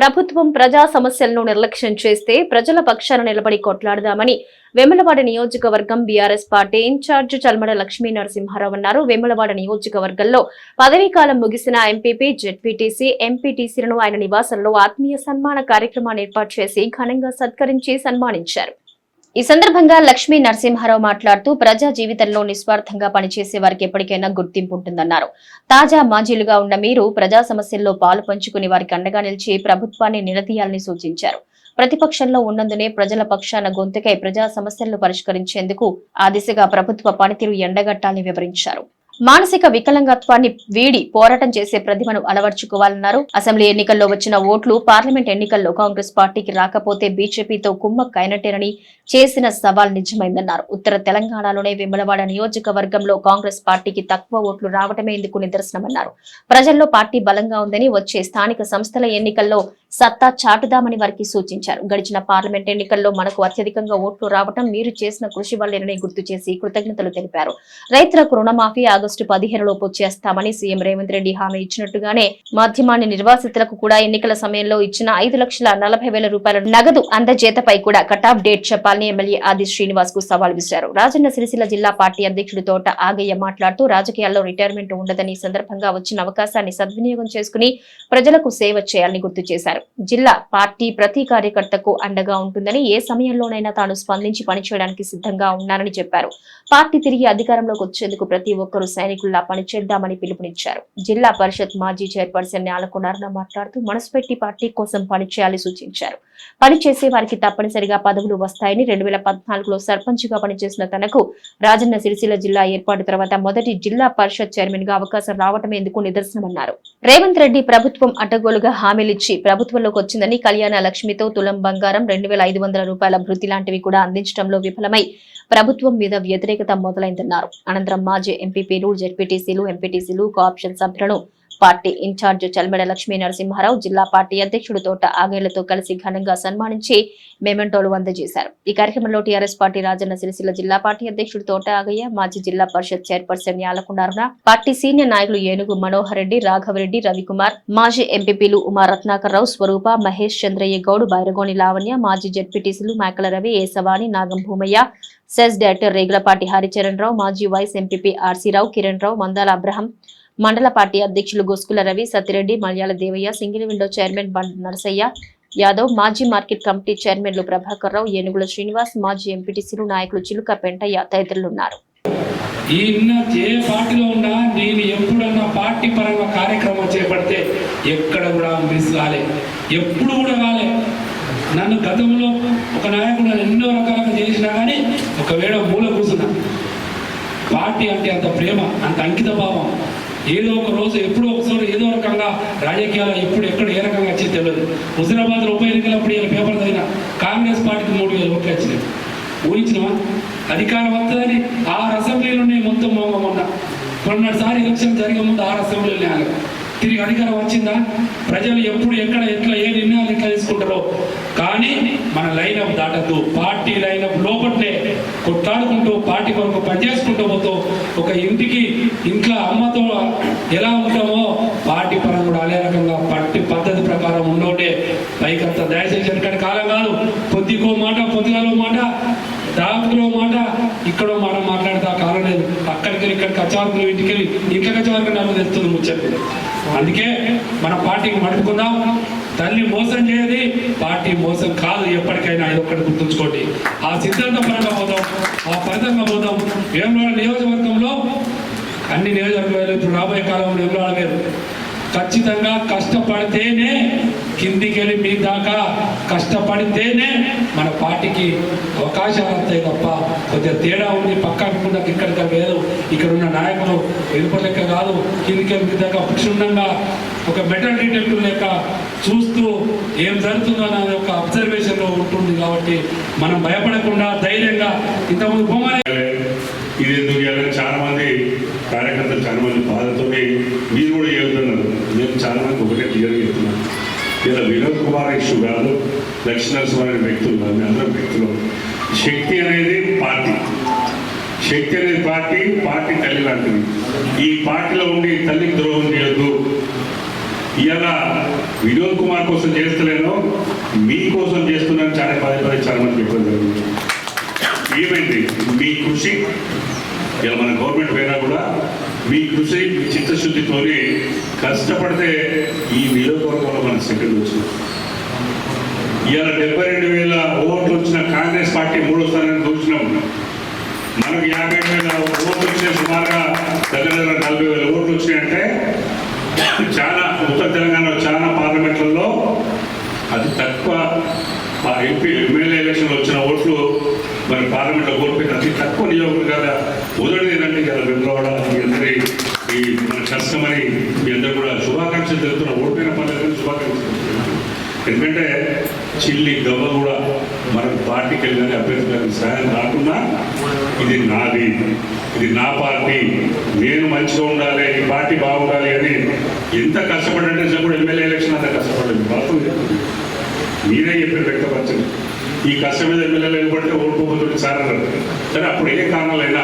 ప్రభుత్వం ప్రజా సమస్యలను నిర్లక్ష్యం చేస్తే ప్రజల పక్షాన నిలబడి కొట్లాడదామని వెమ్మలవాడ నియోజకవర్గం BRS party incharge Chalmeda Lakshmi Narasimharao అన్నారు. వెమ్మలవాడ నియోజకవర్గంలో పదవీకాలం ముగిసిన ఎంపీపీ జెడ్పీటీసీ ఎంపీటీసీలను ఆయన నివాసంలో ఆత్మీయ సన్మాన కార్యక్రమాన్ని ఏర్పాటు చేసి ఘనంగా సత్కరించి సన్మానించారు. ఈ సందర్భంగా లక్ష్మీ నరసింహారావు మాట్లాడుతూ ప్రజా జీవితంలో నిస్వార్థంగా పనిచేసే వారికి ఎప్పటికైనా గుర్తింపు ఉంటుందన్నారు. తాజా మాజీలుగా ఉన్న మీరు ప్రజా సమస్యల్లో పాలు పంచుకుని వారికి అండగా నిలిచి ప్రభుత్వాన్ని నిలదీయాలని సూచించారు. ప్రతిపక్షంలో ఉన్నందునే ప్రజల పక్షాన గొంతుకై ప్రజా సమస్యలను పరిష్కరించేందుకు ఆ దిశగా ప్రభుత్వ పనితీరు ఎండగట్టాలని వివరించారు. మానసిక వికలాంగత్వాన్ని వీడి పోరాటం చేసే ప్రతిభను అలవర్చుకోవాలన్నారు. అసెంబ్లీ ఎన్నికల్లో వచ్చిన ఓట్లు పార్లమెంట్ ఎన్నికల్లో కాంగ్రెస్ పార్టీకి రాకపోతే బీజేపీతో కుమ్మక్కైనట్టేనని చేసిన సవాల్ నిజమైందన్నారు. ఉత్తర తెలంగాణలోనే విమలవాడ నియోజకవర్గంలో కాంగ్రెస్ పార్టీకి తక్కువ ఓట్లు రావటమే ఇందుకు నిదర్శనమన్నారు. ప్రజల్లో పార్టీ బలంగా ఉందని వచ్చే స్థానిక సంస్థల ఎన్నికల్లో సత్తా చాటుదామని వారికి సూచించారు. గడిచిన పార్లమెంట్ ఎన్నికల్లో మనకు అత్యధికంగా ఓట్లు రావటం మీరు చేసిన కృషి వల్లేనని గుర్తు చేసి కృతజ్ఞతలు తెలిపారు. రైతులకు రుణమాఫీ ఆగస్టు పదిహేను లోపు చేస్తామని సీఎం రేవంత్ రెడ్డి హామీ ఇచ్చినట్టుగానే మాధ్యమాన్ని నిర్వాసితులకు కూడా ఎన్నికల సమయంలో ఇచ్చిన ఐదు లక్షల నలభై వేల రూపాయల నగదు అందజేతపై కూడా కటాఫ్ డేట్ చెప్పాలని ఎమ్మెల్యే ఆది శ్రీనివాస్కు సవాల్ విసిరారు. రాజన్న సిరిసిల్ల జిల్లా పార్టీ అధ్యక్షుడు తోట ఆగయ్య మాట్లాడుతూ రాజకీయాల్లో రిటైర్మెంట్ ఉండదని సందర్భంగా వచ్చిన అవకాశాన్ని సద్వినియోగం చేసుకుని ప్రజలకు సేవ చేయాలని గుర్తు చేశారు. జిల్లా పార్టీ ప్రతి కార్యకర్తకు అండగా ఉంటుందని ఏ సమయంలోనైనా తాను స్పందించి పనిచేయడానికి సిద్ధంగా ఉన్నానని చెప్పారు. పార్టీ తిరిగి అధికారంలోకి వచ్చేందుకు ప్రతి ఒక్కరూ సైనికుల్లా పనిచేద్దామని పిలుపునిచ్చారు. జిల్లా పరిషత్ మాజీ చైర్పర్సన్ నేలకొండారణ మాట్లాడుతూ మనసు పెట్టి పార్టీ కోసం పనిచేయాలని సూచించారు. పనిచేసే వారికి తప్పనిసరిగా పదవులు వస్తాయని రెండు వేల పద్నాలుగులో సర్పంచ్గా పనిచేసిన తనకు రాజన్న సిరిసిల్ల జిల్లా ఏర్పాటు తర్వాత మొదటి జిల్లా పరిషత్ చైర్మన్గా అవకాశం రావటం ఎందుకు నిదర్శనమన్నారు. రేవంత్ రెడ్డి ప్రభుత్వం అడ్డగోలుగా హామీలిచ్చి ప్రభుత్వంలోకి వచ్చిందని కళ్యాణ లక్ష్మితో తులం బంగారం రెండు వేల ఐదు వందల రూపాయల భృతి లాంటివి కూడా అందించడంలో విఫలమై ప్రభుత్వం మీద వ్యతిరేకత మొదలైందన్నారు. అనంతరం మాజీ ఎంపీపీలు జెడ్పీటీసీలు ఎంపీటీసీలు కోఆప్షన్ సభ్యులను పార్టీ ఇన్ఛార్జ్ చల్మెడ లక్ష్మీ నరసింహారావు జిల్లా పార్టీ అధ్యక్షుడు తోట ఆగేళ్ళతో కలిసి ఘనంగా సన్మానించి మెమెంటోలు అందజేశారు. ఈ కార్యక్రమంలో టీఆర్ఎస్ పార్టీ రాజన్న సిరిసిల్ల జిల్లా పార్టీ అధ్యక్షుడు తోట ఆగయ్య మాజీ Zilla Parishad chairperson Yalakonda party senior నాయకులు ఏనుగు మనోహర్ రెడ్డి రాఘవరెడ్డి రవికుమార్ మాజీ ఎంపీపీలు ఉమా రత్నాకర్ రావు స్వరూప మహేష్ చంద్రయ్య గౌడ్ బైరగోని లావణ్య మాజీ జడ్పీటీసీలు మేకల రవి ఏసవాణి నాగం భూమయ్య సెస్ డైరెక్టర్ రేగులపాటి హరిచరణ్ రావు మాజీ vice MPP RC Rao Kiran Rao Mandala Abraham మండల పార్టీ అధ్యక్షులు Goskula Ravi Satyareddy Malayala Devaiah single window chairman bund Narasaiah Yadav మాజీ మార్కెట్ కమిటీ చైర్మన్లు ప్రభాకర్ రావు ఏనుగుల శ్రీనివాస్ మాజీ ఎంపీటీసీలు నాయకులు చిలుక పెంటయ్య తదితరులున్నారు ఈ ఏ పార్టీలో ఉన్నా నేను ఎప్పుడన్నా పార్టీ పరంగా కార్యక్రమం చేపడితే ఎక్కడ కూడా మిస్ కాలే. ఎప్పుడు కూడా కాలే. నన్ను గతంలో ఒక నాయకుడు ఎన్నో రకాలుగా చేసినా కానీ ఒకవేళ మూల కూర్చున్నా. పార్టీ అంటే అంత ప్రేమ అంత అంకిత భావం. ఏదో ఒక రోజు ఎప్పుడో ఒకసారి ఏదో రకంగా రాజకీయాలు ఎప్పుడు ఎక్కడ ఏ రకంగా వచ్చి తెలియదు. హుజరాబాద్లో ఉప ఎన్నికలప్పుడు ఇలా పేపర్ చదివిన కాంగ్రెస్ పార్టీకి మూడు వేల ఓట్లు వచ్చినాయి. ఊహించినవా? అధికారం వస్తుందని ఆరు అసెంబ్లీలోనే మొత్తం మొన్న మొన్న. కొన్నసారి ఎలక్షన్ జరిగే ముందు ఆరు అసెంబ్లీలు ఆయన తిరిగి అధికారం వచ్చిందా? ప్రజలు ఎప్పుడు ఎక్కడ ఎట్లా ఏ నిర్ణయాలు ఎట్లా తీసుకుంటారో. కానీ మన లైనప్ దాటద్దు. పార్టీ లైనప్ లోపట్లే కొట్లాడుకుంటూ పార్టీ కొరకు పనిచేసుకుంటూ పోతూ ఒక ఇంటికి ఇంట్లో అమ్మతో ఎలా ఉంటామో పార్టీ పరంగా కూడా అదే రకంగా పట్టి పద్ధతి ప్రకారం ఉండోటే పైకంత దయచేసి ఎక్కడి కాలం కాదు. పొద్దుకో మాట పొద్దుగాలో మాట దాపులో మాట ఇక్కడ మనం దగ్గర ఇక్కడ ఇక్కడికి ఇంటికి వెళ్ళి ఇంకా వచ్చేవారికి నాకు తెలుస్తుంది ముచ్చట అందుకే మన పార్టీకి మడుపుకుందాం. తల్లి మోసం చేయది పార్టీ మోసం కాదు ఎప్పటికైనా ఇది ఒక్కటి గుర్తుంచుకోండి. ఆ సిద్ధాంత పరంగా పోదాం ఆ ఫలితంగా పోదాం. వేమనాడు నియోజకవర్గంలో అన్ని నియోజకవర్గాలు ఇప్పుడు రాబోయే కాలంలో వేమనాడు గారు ఖచ్చితంగా కష్టపడితేనే కిందికి వెళ్ళి మీ దాకా కష్టపడితేనే మన పార్టీకి అవకాశాలు వస్తాయి తప్ప కొద్దిగా తేడా ఉంది. పక్క అనుకున్నాక ఇక్కడ లేదు ఇక్కడ ఉన్న నాయకులు ఎరుప లెక్క కాదు. కిందికి వెళ్ళి మీ దాకా క్షుణ్ణంగా ఒక మెటల్ డీటెయిల్ లెక్క చూస్తూ ఏం జరుగుతుందో అనేది ఒక అబ్జర్వేషన్లో ఉంటుంది కాబట్టి మనం భయపడకుండా ధైర్యంగా ఇంతకుముందు బొమ్మనే ఇది ఎందుకు చాలా మంది కార్యకర్తలు చాలా మంది బాధతోనే మీరు కూడా చెబుతున్నారు చాలా మంది ఒకటే క్లియర్ చెప్తున్నాను ఇలా వినోద్ కుమార్ ఇష్యూ కాదు లక్ష్మీనరసింహ వ్యక్తులు కాదు అందరం వ్యక్తులు. శక్తి అనేది పార్టీ. శక్తి అనేది పార్టీ పార్టీ తల్లి లాంటిది. ఈ పార్టీలో ఉండి తల్లికి ద్రోహం చేయొద్దు. ఇలా వినోద్ కుమార్ కోసం చేస్తలేను మీకోసం చేస్తున్నాను చాలా పదే పదే చాలా మంది చెప్పడం జరిగింది. ఏమైంది? మీ కృషి. ఇలా మన గవర్నమెంట్ పోయినా కూడా మీ కృషి మీ చిత్తశుద్ధితోని కష్టపడితే ఈ నియోజకవర్గంలో మనకు సెకండ్ వచ్చింది. ఇవాళ డెబ్బై రెండు వేల ఓట్లు వచ్చిన కాంగ్రెస్ పార్టీ మూడో స్థానాన్ని ఉన్నాం మనకు యాభై వేల ఓట్లు వచ్చిన సుమారుగా దగ్గర దగ్గర నలభై వేల ఓట్లు వచ్చినాయంటే చాలా ఉత్తర తెలంగాణలో చాలా పార్లమెంట్లలో అతి తక్కువ. ఎంపీ ఎమ్మెల్యే ఎలక్షన్లో వచ్చిన ఓట్లు మరి పార్లమెంట్లో ఓట్లు నియోజకవర్గాల కదా ఏంటంటే కదా వెంబడవాడ మీ అందరి ఈ మన కష్టమని మీ అందరూ కూడా శుభాకాంక్షలు తెలుపుతున్న ఓడిపోయిన పనులకు శుభాకాంక్షలు ఎందుకంటే చిల్లి గవ్వ కూడా మన పార్టీకి వెళ్ళాలి అభ్యర్థులకు సహాయం రాకుండా ఇది నాది. ఇది నా పార్టీ. నేను మంచిగా ఉండాలి ఈ పార్టీ బాగుండాలి అని ఎంత కష్టపడంటే కూడా ఎమ్మెల్యే ఎలక్షన్ అంత కష్టపడింది బాబు మీరే చెప్పిన వ్యక్తపరచండి. ఈ కష్టం మీద ఎమ్మెల్యేలు నిలబడితే ఓడిపోతుంది సార్ అన్నారు. సరే అప్పుడు ఏ కారణాలైనా